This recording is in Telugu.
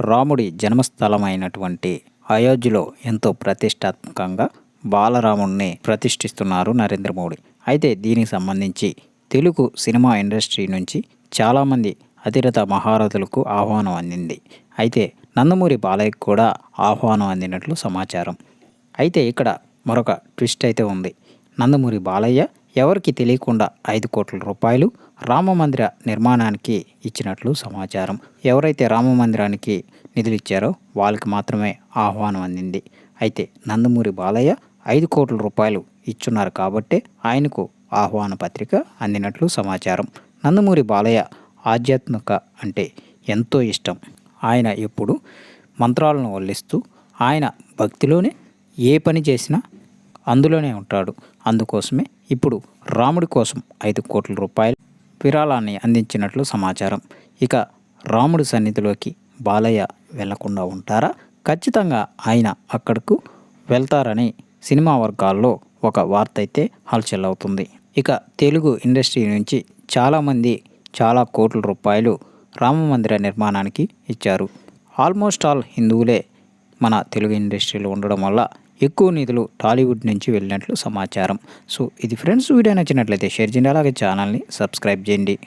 రాముడి జన్మస్థలమైనటువంటి అయోధ్యలో ఎంతో ప్రతిష్టాత్మకంగా బాలరాముడిని ప్రతిష్ఠిస్తున్నారు నరేంద్ర మోడీ. అయితే దీనికి సంబంధించి తెలుగు సినిమా ఇండస్ట్రీ నుంచి చాలామంది అతిరథ మహారథులకు ఆహ్వానం అందింది. అయితే నందమూరి బాలయ్యకు కూడా ఆహ్వానం అందినట్లు సమాచారం. అయితే ఇక్కడ మరొక ట్విస్ట్ అయితే ఉంది. నందమూరి బాలయ్య ఎవరికి తెలియకుండా ఐదు కోట్ల రూపాయలు రామ మందిర నిర్మాణానికి ఇచ్చినట్లు సమాచారం. ఎవరైతే రామ మందిరానికి నిధులు ఇచ్చారో వాళ్ళకి మాత్రమే ఆహ్వానం అందింది. అయితే నందమూరి బాలయ్య ఐదు కోట్ల రూపాయలు ఇచ్చున్నారు కాబట్టే ఆయనకు ఆహ్వాన పత్రిక అందినట్లు సమాచారం. నందమూరి బాలయ్య ఆధ్యాత్మిక అంటే ఎంతో ఇష్టం. ఆయన ఎప్పుడు మంత్రాలను వల్లిస్తూ ఆయన భక్తిలోనే ఏ పని చేసినా అందులోనే ఉంటాడు. అందుకోసమే ఇప్పుడు రాముడి కోసం ఐదు కోట్ల రూపాయలు విరాళాన్ని అందించినట్లు సమాచారం. ఇక రాముడి సన్నిధిలోకి బాలయ్య వెళ్ళకుండా ఉంటారా? ఖచ్చితంగా ఆయన అక్కడకు వెళ్తారని సినిమా వర్గాల్లో ఒక వార్త అయితే హల్చల్ అవుతుంది ఇక తెలుగు ఇండస్ట్రీ నుంచి చాలామంది చాలా కోట్ల రూపాయలు రామ మందిర నిర్మాణానికి ఇచ్చారు. ఆల్మోస్ట్ ఆల్ హిందువులే మన తెలుగు ఇండస్ట్రీలో ఉండడం వల్ల ఎక్కువ నిధులు టాలీవుడ్ నుంచి వెళ్ళినట్లు సమాచారం. సో ఇది ఫ్రెండ్స్ వీడియో నచ్చినట్లయితే షేర్ చేయండి. అలాగే ఛానల్ని సబ్స్క్రైబ్ చేయండి.